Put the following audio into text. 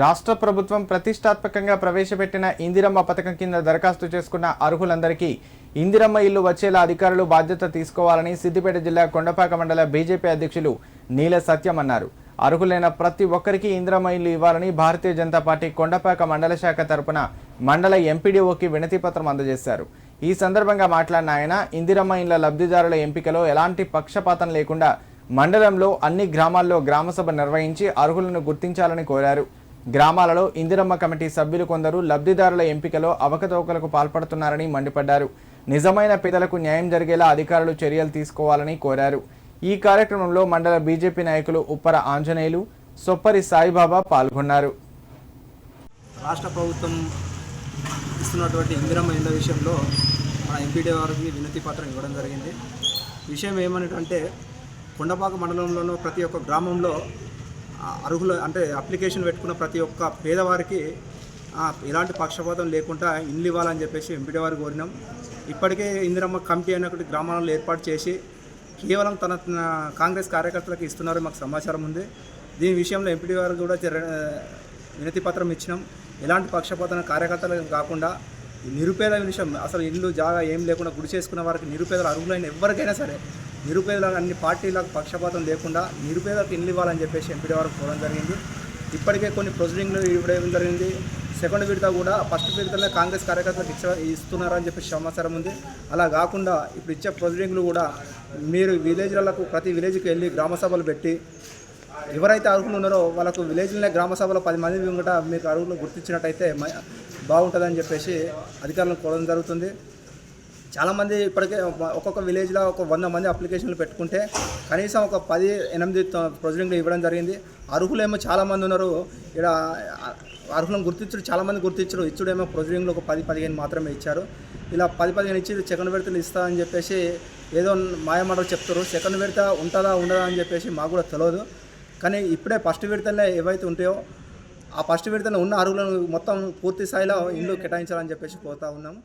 రాష్ట్ర ప్రభుత్వం ప్రతిష్టాత్మకంగా ప్రవేశపెట్టిన ఇందిరమ్మ పథకం కింద దరఖాస్తు చేసుకున్న అర్హులందరికీ ఇందిరమ్మ ఇల్లు వచ్చేలా అధికారులు బాధ్యత తీసుకోవాలని సిద్దిపేట జిల్లా కొండపాక మండల బీజేపీ అధ్యక్షులు నీల సత్యం అన్నారు. అర్హులైన ప్రతి ఒక్కరికి ఇందిరమ్మ ఇల్లు ఇవ్వాలని భారతీయ జనతా పార్టీ కొండపాక మండల శాఖ తరపున మండల ఎంపీడీఓకి వినతిపత్రం అందజేశారు. ఈ సందర్భంగా మాట్లాడిన ఆయన ఇందిరమ్మ ఇళ్ళ లబ్ధిదారుల ఎంపికలో ఎలాంటి పక్షపాతం లేకుండా మండలంలో అన్ని గ్రామాల్లో గ్రామసభ నిర్వహించి అర్హులను గుర్తించాలని కోరారు. గ్రామాలలో ఇందిరమ్మ కమిటీ సభ్యులు కొందరు లబ్ధిదారుల ఎంపికలో అవకతవకలకు పాల్పడుతున్నారని మండిపడ్డారు. నిజమైన పేదలకు న్యాయం జరిగేలా అధికారులు చర్యలు తీసుకోవాలని కోరారు. ఈ కార్యక్రమంలో మండల బీజేపీ నాయకులు ఉప్పర ఆంజనేయులు సొప్పరి సాయిబాబా పాల్గొన్నారు. రాష్ట్ర ప్రభుత్వం ఇస్తున్నటువంటి ఇందిరమ్మ ఇళ్ళ విషయంలో మన ఎంపీడీ వారికి వినతి పత్రం ఇవ్వడం జరిగింది. విషయం ఏమనంటే కొండపాక మండలంలోనూ ప్రతి ఒక్క గ్రామంలో అర్హులు అంటే అప్లికేషన్ పెట్టుకున్న ప్రతి ఒక్క పేదవారికి ఎలాంటి పక్షపాతం లేకుండా ఇల్లు ఇవ్వాలని చెప్పేసి ఎంపీడీ వారు కోరినాం. ఇప్పటికే ఇందిరమ్మ కమిటీ అనేటువంటి గ్రామాలలో ఏర్పాటు చేసి కేవలం తన కాంగ్రెస్ కార్యకర్తలకు ఇస్తున్నారు మాకు సమాచారం ఉంది. దీని విషయంలో ఎంపీడీ వారు కూడా జర వినతి పత్రం ఇచ్చినాం. ఎలాంటి పక్షపాతం కార్యకర్తలకు కాకుండా నిరుపేద విషయం అసలు ఇల్లు జాగా ఏం లేకుండా గుడి చేసుకున్న వారికి నిరుపేదలు అర్హులైన ఎవరికైనా సరే నిరుపేదలకు అన్ని పార్టీలకు పక్షపాతం లేకుండా నిరుపేదలకు ఇల్లు ఇవ్వాలని చెప్పేసి ఎంపీడీ వారు పోవడం జరిగింది. ఇప్పటికే కొన్ని ప్రొసీడింగ్లు ఇవ్వడం జరిగింది. సెకండ్ విడత కూడా ఫస్ట్ విడతలో కాంగ్రెస్ కార్యకర్తలకు ఇచ్చ ఇస్తున్నారని చెప్పి సమాచారం ఉంది. అలా కాకుండా ఇప్పుడు ఇచ్చే ప్రొసీడింగ్లు కూడా మీరు విలేజ్లకు ప్రతి విలేజ్కి వెళ్ళి గ్రామ సభలు పెట్టి ఎవరైతే అర్హులు ఉన్నారో వాళ్ళకు విలేజ్లోనే గ్రామ సభలో పది మంది కూడా మీకు అర్హులు గుర్తించినట్టయితే మ- బాగుంటుందని చెప్పేసి అధికారులను కోరడం జరుగుతుంది. చాలామంది ఇప్పటికే ఒక్కొక్క విలేజ్లో ఒక వంద మంది అప్లికేషన్లు పెట్టుకుంటే కనీసం ఒక పది ఎనిమిది ప్రొసీడింగ్లు ఇవ్వడం జరిగింది. అర్హులేమో చాలామంది ఉన్నారు. ఇక్కడ అర్హులను గుర్తించడు చాలామంది గుర్తించరు. ఇచ్చుడేమో ప్రొసీడింగ్లు ఒక పది పదిహేను మాత్రమే ఇచ్చారు. ఇలా పది పదిహేను ఇచ్చి సెకండ్ విడతలు ఇస్తారని చెప్పేసి ఏదో మాయమాటలు చెప్తారు. సెకండ్ విడత ఉంటుందా ఉండదా అని చెప్పేసి మాకు కూడా తెలియదు కానీ ఇప్పుడే ఫస్ట్ విడతలే ఏవైతే ఉంటాయో ఆ ఫస్ట్ విడతలో ఉన్న అర్హులను మొత్తం పూర్తి స్థాయిలో ఇల్లు కేటాయించాలని చెప్పేసి కోరుతా ఉన్నాము.